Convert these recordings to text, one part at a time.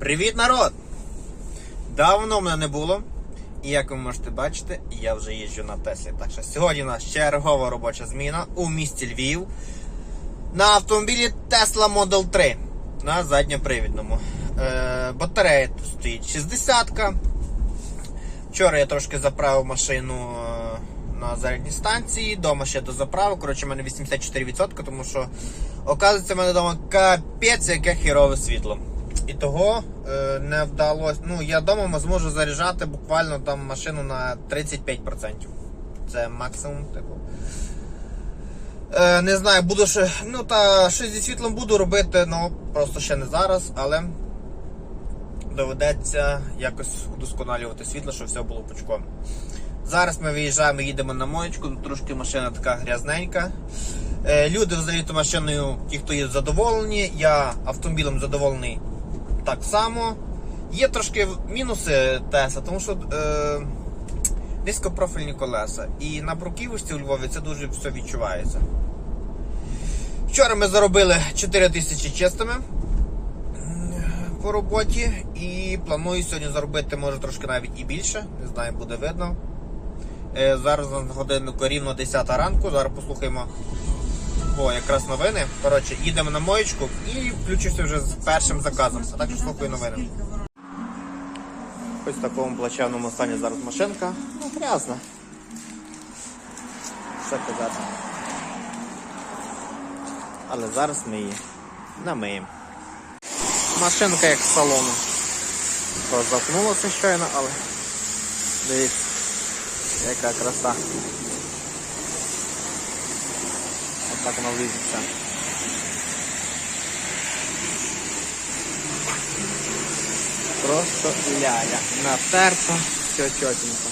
Привіт, народ! Давно мене не було. І як ви можете бачити, я вже їжджу на Теслі. Так що сьогодні у нас чергова робоча зміна у місті Львів на автомобілі Tesla Model 3 на задньопривідному. Е, батарея тут стоїть 60-ка. Вчора я трошки заправив машину е, на зарядній станції, дома ще до заправи. Коротше, в мене 84%, тому що, оказується, в мене вдома капець, яке хірове світло. І того е, не вдалося. Ну, я вдома зможу заряджати буквально там машину на 35%. Це максимум, типу. Е, не знаю, буду ще. Ну та щось зі світлом буду робити, ну просто ще не зараз, але доведеться якось удосконалювати світло, щоб все було пучком. Зараз ми виїжджаємо, їдемо на моєчку, трошки машина така грязненька. Е, люди взагалі то машиною, ті, хто є задоволені, я автомобілем задоволений так само. Є трошки мінуси Теса, тому що е, низькопрофільні колеса. І на бруківочці у Львові це дуже все відчувається. Вчора ми заробили 4 тисячі чистими по роботі і планую сьогодні заробити може трошки навіть і більше. Не знаю, буде видно. Е, зараз на годиннику рівно 10 ранку. Зараз послухаємо о, якраз новини. Коротше, їдемо на моєчку і включуся вже з першим заказом. А також слухаю новини. Ось в такому плачевному стані зараз машинка. Ну, грязна. Що казати. Але зараз ми її намиємо. Машинка як салону. Запнулася щойно, але дивіться, яка краса. Так вона влізеться. Просто ляля. Натерто, все чотенько.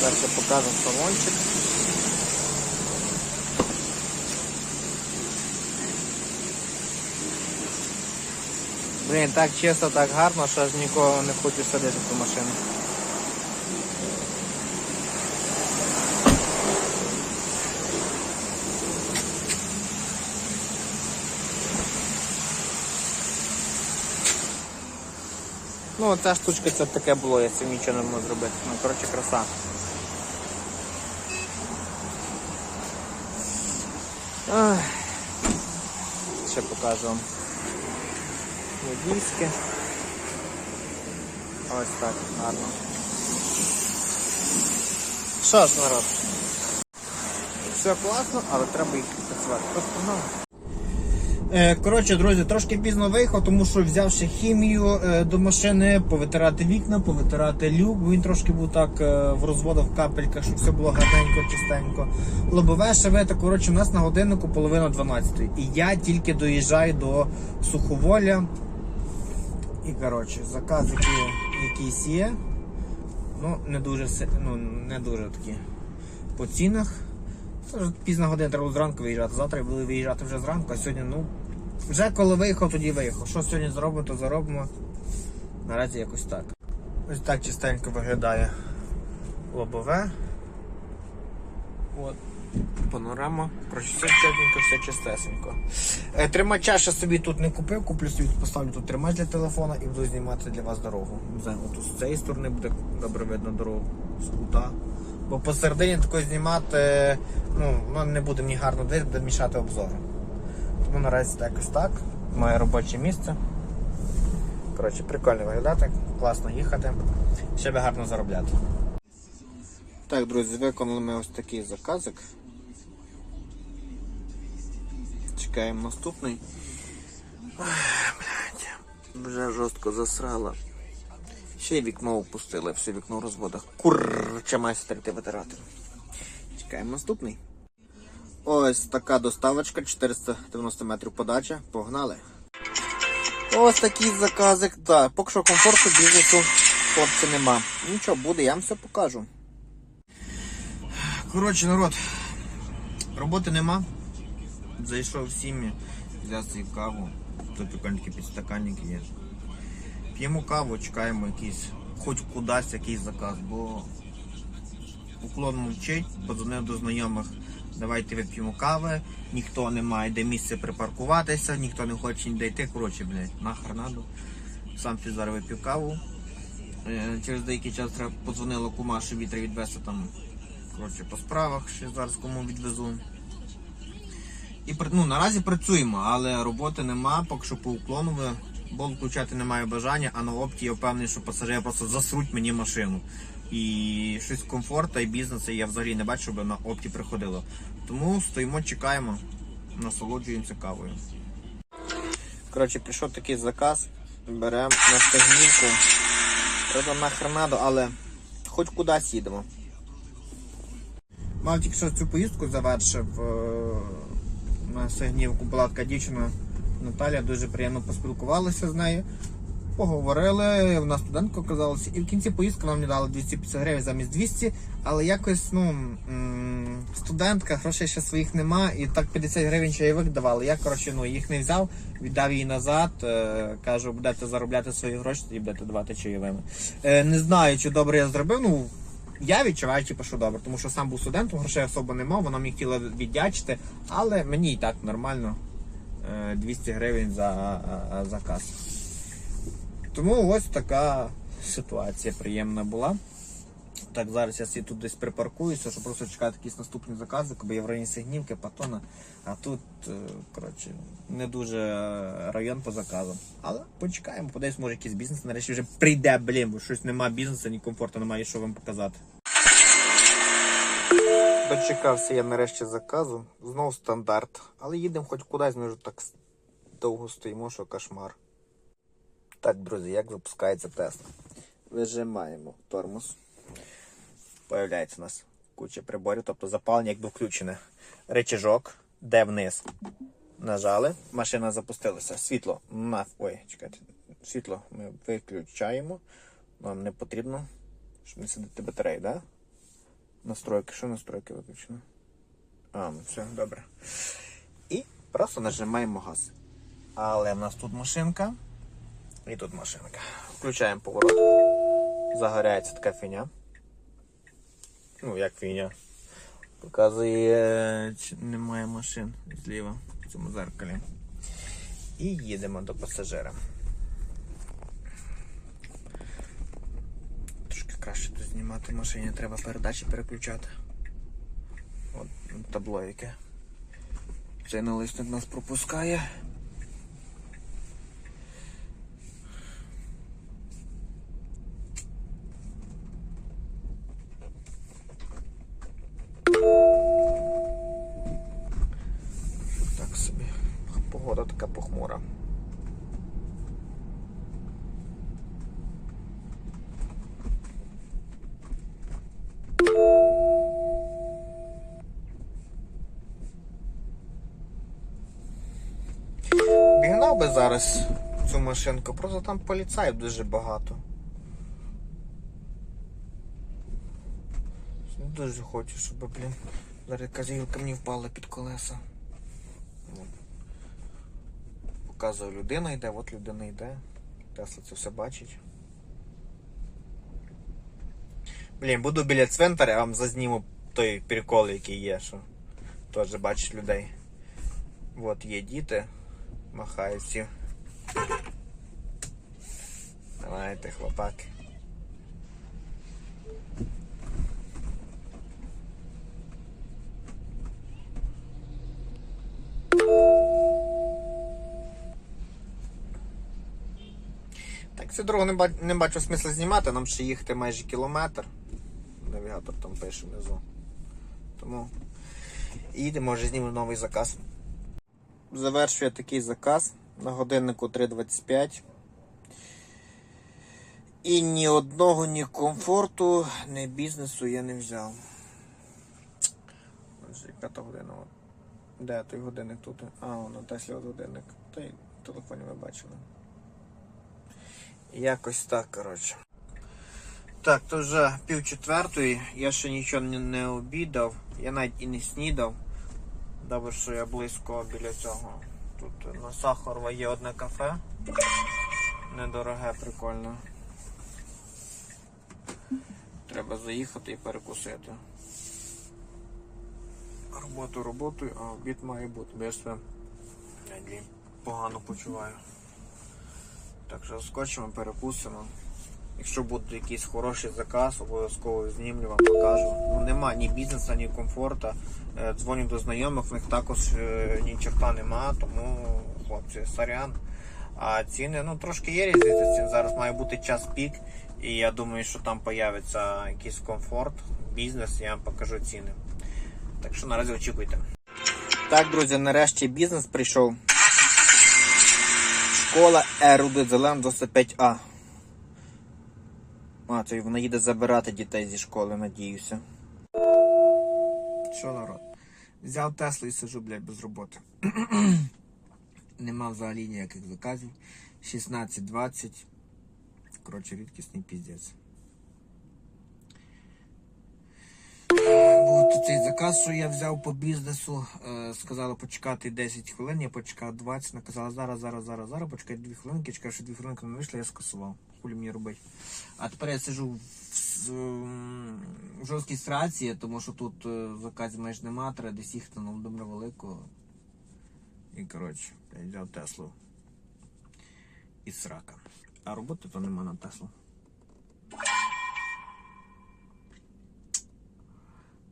Зараз я покажу салончик. Блін, так чисто, так гарно, що аж нікого не хочу садити в машину. Ну, ця штучка це таке було, я цим нічого не можу зробити. Ну, коротше, краса. Ах. Ще покажу вам водійське. Ось так, гарно. Що ж, народ? Все класно, але треба їх працювати. Тобто, ну. Е, Коротше, друзі, трошки пізно виїхав, тому що взявши хімію е, до машини, повитирати вікна, повитирати люк, він трошки був так е, в розводах в капельках, щоб все було гарненько, чистенько. Лобове шевете, коротше, у нас на годиннику половина 12. І я тільки доїжджаю до суховоля. І коротше, заказ, який, якийсь є. Ну, не дуже ну, не дуже такі по цінах. Це вже пізна година, треба зранку виїжджати. Завтра буду виїжджати вже зранку, а сьогодні, ну, вже коли виїхав, тоді виїхав. Що сьогодні зробимо, то заробимо. Наразі якось так. Ось так чистенько виглядає лобове. От. Панорама. Все чотенько, все чистесенько. Е, Тримача ще собі тут не купив, куплю собі, поставлю тут тримач для телефона і буду знімати для вас дорогу. От з цієї сторони буде добре видно дорогу з кута. Бо посередині такої знімати, ну, воно не буде мені гарно мішати обзору. Тому наразі якось так. Моє робоче місце. Коротше, прикольно виглядати, класно їхати, ще би гарно заробляти. Так, друзі, виконали ми ось такий заказик. Чекаємо наступний. Ой, блядь, вже жорстко засрала. Ще й вікно опустили, все вікно в розводах. Курча має стерти витирати. Чекаємо наступний. Ось така доставочка, 490 метрів подача. Погнали. Ось такий заказик. Так, поки що комфорту бізнесу хлопці нема. Нічого буде, я вам все покажу. Коротше, народ, роботи нема. Зайшов в сім'ї, взяв собі каву. Тут такі підстаканники є. П'ємо каву, чекаємо якийсь, хоч кудись якийсь заказ, бо уклон мовчить, подзвонив до знайомих, давайте вип'ємо кави, ніхто не має де місце припаркуватися, ніхто не хоче ніде йти. Коротше, блядь, нахер надо. Сам зараз вип'ю каву. Е, Через деякий час треба подзвонила кума, що вітер відвести там коротше, по справах, ще зараз кому відвезу. І ну, наразі працюємо, але роботи нема, поки що по уклону. Ви- Бол включати немає бажання, а на опті я впевнений, що пасажири просто засруть мені машину. І щось комфорту і бізнесу я взагалі не бачу, щоб на опті приходило. Тому стоїмо, чекаємо, насолоджуємося кавою. Коротше, прийшов такий заказ. Беремо на стегнівку. Треба нахер надо, але хоч кудись їдемо. Мав тільки що цю поїздку завершив е, на Сигнівку. Була така дівчина Наталя, дуже приємно поспілкувалися з нею. Поговорили, вона студентка оказалася, і в кінці поїздки нам не дали 250 гривень замість 200, але якось ну студентка, грошей ще своїх нема, і так 50 гривень чайових давали. Я коротше ну їх не взяв, віддав їй назад. Е, кажу, будете заробляти свої гроші, тоді будете давати чайовими. Е, не знаю, чи добре я зробив. Ну я відчуваю, типу, що добре, тому що сам був студентом, грошей особо не мав, вона мені хотіла віддячити, але мені і так нормально. Е, 200 гривень за е, заказ. Тому ось така ситуація приємна була. Так, зараз я тут десь припаркуюся, щоб просто чекати якісь наступні закази, бо я в районі Сигнівки, Патона, а тут, е, коротше, не дуже е, район по заказам. Але почекаємо, подивись, може якийсь бізнес нарешті вже прийде, блін, бо щось нема бізнесу, ні комфорту немає, що вам показати. Дочекався я нарешті заказу, знову стандарт, але їдемо хоч кудись, ми вже так довго стоїмо, що кошмар. Так, друзі, як запускається Тесла? Вижимаємо тормоз. Появляється у нас куча приборів, тобто запалення якби включене. Речажок, де вниз. Нажали, машина запустилася. Світло. На... Ой, чекайте. Світло ми виключаємо. Нам не потрібно, щоб не сидити батареї, да? Настройки. Що настройки виключено? А, ну все, добре. І просто нажимаємо газ. Але в нас тут машинка. І тут машинка. Включаємо поворот. Загоряється така фіня. Ну, як фіня. Показує, чи немає машин зліва в цьому зеркалі. І їдемо до пасажира. Трошки краще тут знімати машині, треба передачі переключати. От табло яке. Цей налисник нас пропускає. Так собі. Погода така похмура. Бігнав би зараз цю машинку, просто там поліцаїв дуже багато. Дуже хочу, щоб, блін, зараз якась гілка мені впала під колеса. От. Показує людина йде, от людина йде. Тесла це все бачить. Блін, буду біля цвинтаря, я вам зазніму той прикол, який є, що теж бачить людей. От є діти, махають всі. Давайте, хлопаки. Так, цю дорогу не, ба- не бачу смисла знімати, нам ще їхати майже кілометр. Навігатор там пише внизу. Тому їдемо, вже знімемо новий заказ. Завершую такий заказ на годиннику 3.25. І ні одного, ні комфорту, ні бізнесу я не взяв. Отже, п'ята година. Де той годинник тут? А, воно Теслі от годинник. Та й в телефоні ви бачили. Якось так, коротше. Так, то вже пів четвертої, я ще нічого не обідав, я навіть і не снідав. Добре, що я близько біля цього. Тут на Сахарова є одне кафе. Недороге, прикольно. Треба заїхати і перекусити. Роботу роботою, а обід має бути, бо я себе погано почуваю. Так що скочимо, перекусимо. Якщо буде якийсь хороший заказ, обов'язково знімлю вам покажу. Ну нема ні бізнесу, ні комфорту. Е, Дзвоню до знайомих, в них також е, ні черта нема, тому хлопці, сорян. А ціни, ну трошки є різниця цін. Зараз має бути час пік, і я думаю, що там появиться якийсь комфорт, бізнес, я вам покажу ціни. Так що наразі очікуйте. Так, друзі, нарешті бізнес прийшов. Школа Еруди Зелен 25А. А, то й вона їде забирати дітей зі школи, надіюся. Що народ? Взяв Теслу і сижу, блядь, без роботи. Нема взагалі ніяких заказів. 16-20. Коротше, рідкісний піздець. Був цей заказ, що я взяв по бізнесу. Е, сказали почекати 10 хвилин, я почекав 20, наказала зараз, зараз, зараз, зараз, почекай 2 хвилинки, чекав, що 2 хвилинки не вийшло, я скасував. Хулі мені робити. А тепер я сижу в, жорсткій страції, тому що тут е, заказів майже нема, треба десь їхати на Володимира Великого. І коротше, я взяв Теслу із срака. А роботи то нема на Теслу.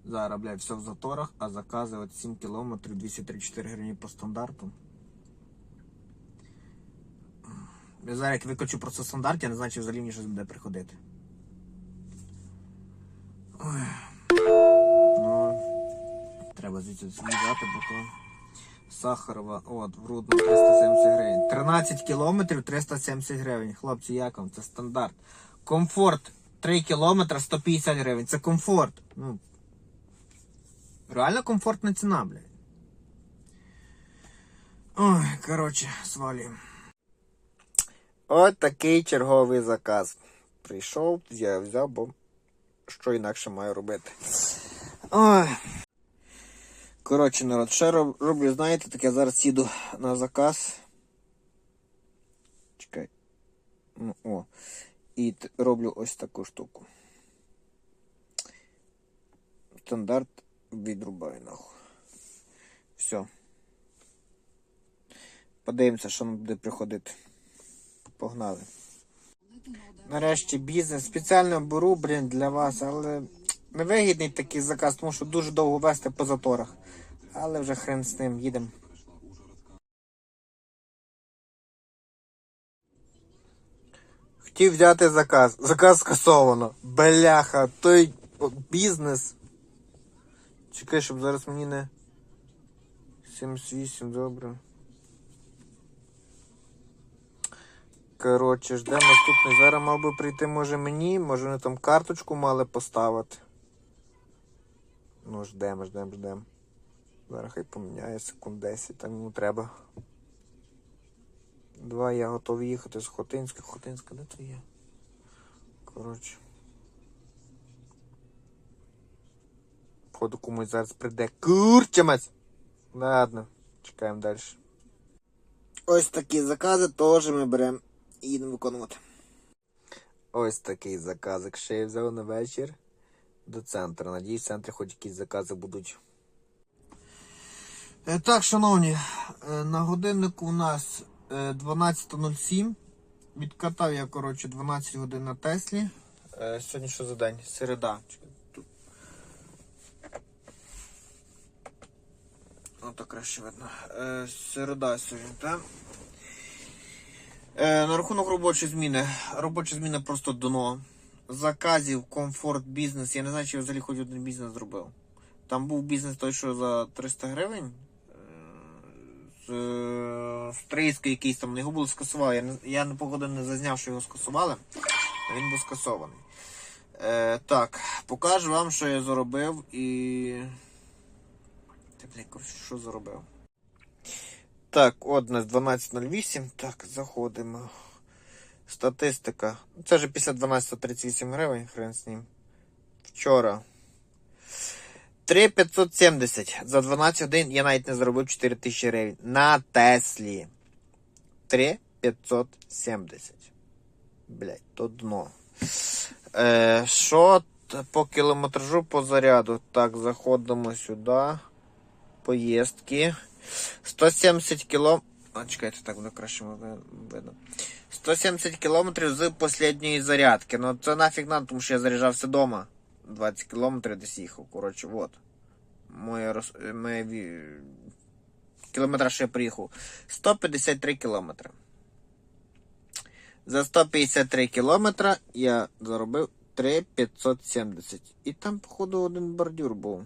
Зараз, блядь, все в заторах, а закази от 7 кілометрів, 234 гривні по стандарту. Я зараз як викочу просто стандарт, я не знаю, чи взагалі мені щось буде приходити. Ой. Ну, треба звідси з'їжджати, бо то Сахарова, от, в Рудно 370 гривень. 13 кілометрів 370 гривень. Хлопці, як вам? Це стандарт. Комфорт 3 кілометри 150 гривень. Це комфорт. Ну, реально комфортна ціна, блядь. Ой, коротше, свалюємо. От такий черговий заказ. Прийшов, я взяв, бо що інакше маю робити. Ой. Коротше, народ, роб- роблю, знаєте, так я зараз їду на заказ. Чекай. Ну, о. І роблю ось таку штуку. Стандарт відрубаю нахуй. Все. Подивимося, що нам буде приходити. Погнали. Нарешті бізнес. Спеціально беру, блін, для вас, але невигідний такий заказ, тому що дуже довго вести по заторах. Але вже хрен з ним, їдемо. Хотів взяти заказ. Заказ скасовано. Бляха, той бізнес. Чекай, щоб зараз мені не. 78, добре. Коротше, ждемо наступний. Зараз мав би прийти, може мені, може вони там карточку мали поставити. Ну, ждемо, ждемо, ждемо. Зараз хай поміняє секунд 10, там йому треба. Два, я готовий їхати з Хотинська. Хотинська, де то є? Коротше. Походу комусь зараз прийде. Курчамець! Ладно, чекаємо далі. Ось такі закази теж ми беремо і їдемо виконувати. Ось такий заказик ще я взяв на вечір до центру. Надіюсь, в центрі хоч якісь закази будуть. Е, Так, шановні, е, на годиннику у нас е, 12.07. Відкатав я, коротше, 12 годин на Теслі. Е, Сьогодні що за день? Середа. Ото краще видно. Е, Середа сьогодні, так? Е, на рахунок робочої зміни. Робоча зміна просто дно. Заказів, комфорт, бізнес. Я не знаю, чи я взагалі хоч один бізнес зробив. Там був бізнес той, що за 300 гривень. Е, З е, стрийський якийсь там, його було скасували. Я я не погоди не зазняв, що його скасували. Він був скасований. Е, так, покажу вам, що я заробив і. Та, бля, коротше, що заробив? Так, от нас 12.08. Так, заходимо. Статистика. Це вже після 12.38 гривень, хрен з ним. Вчора. 3570. За 12 годин я навіть не заробив 4000 гривень. На Теслі. 3570. Блять, то дно. Е, що по кілометражу по заряду? Так, заходимо сюди. поїздки. 170 кіло... А, чекайте, так буде краще видно. 170 кілометрів з останньої зарядки. Ну це нафіг надо, тому що я заряджався вдома. 20 кілометрів десь їхав. Коротше, от. Моє роз... моє... Кілометраж що приїхав. 153 кілометри. За 153 кілометра я заробив 3,570. І там, походу, один бордюр був.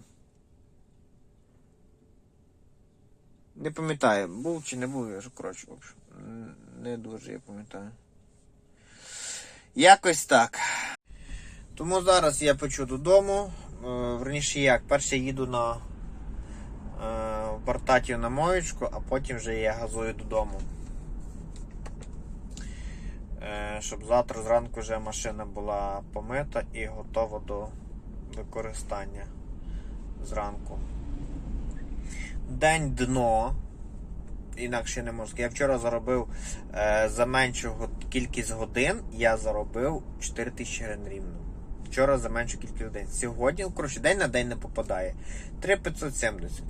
Не пам'ятаю, був чи не був, я ж коротше, не дуже я пам'ятаю. Якось так. Тому зараз я почу додому. Е, Верніше як, перше їду на е, Бартатію на моєчку, а потім вже я газую додому. Е, щоб завтра зранку вже машина була помита і готова до використання зранку. День дно. Інакше не можу. Я вчора заробив е, за меншу кількість годин, я заробив 4 тисячі гривень рівно. Вчора за меншу кількість годин. Сьогодні, коротше, день на день не попадає. 3,570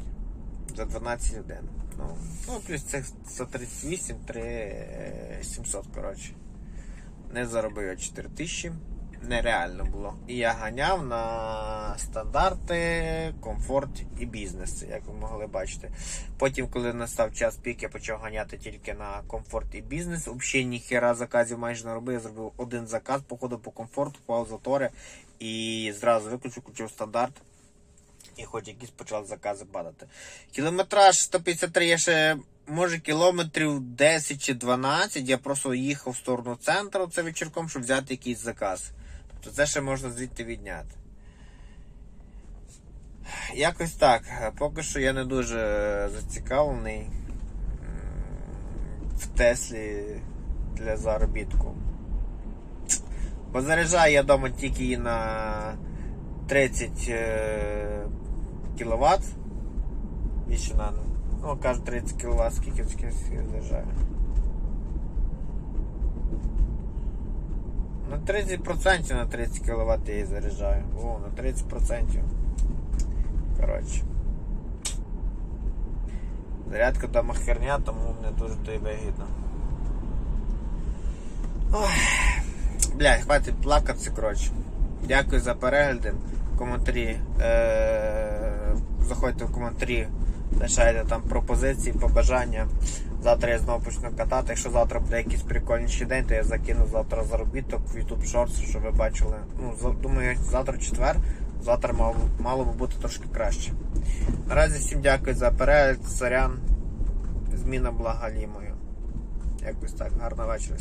за 12 годин. Ну, ну плюс це 138, 3,700, коротше. Не заробив я 4 тисячі. Нереально було. І я ганяв на стандарти, комфорт і бізнес, як ви могли бачити. Потім, коли настав час пік, я почав ганяти тільки на комфорт і бізнес. Взагалі ніхера заказів майже не робив. Я зробив один заказ, походу по комфорту, по затори і зразу виключив, включив стандарт. І хоч якісь почали закази падати. Кілометраж 153 я ще, може, кілометрів 10 чи 12. Я просто їхав в сторону центру це вечірком, щоб взяти якийсь заказ. Тобто це ще можна звідти відняти. Якось так. Поки що я не дуже зацікавлений в Теслі для заробітку. Бо заряджаю я вдома тільки її на 30 е, кВт. Більше на, ну, кажуть 30 кВт, скільки заряджаю. На 30% на 30 кВт я її заряджаю. О, на 30%. Коротше. Зарядка дома херня, тому не дуже то й вигідно. Ой. Блядь, хватить плакатися, коротше. Дякую за перегляди. Коментарі. Е- заходьте в коментарі, лишайте там пропозиції, побажання. Завтра я знову почну катати. Якщо завтра буде якийсь прикольніший день, то я закину завтра заробіток в YouTube Shorts, щоб ви бачили. Ну, думаю, завтра четвер, завтра мало, мало би бути трошки краще. Наразі всім дякую за перегляд, сорян. Зміна була галімою. Якось так, гарного вечора.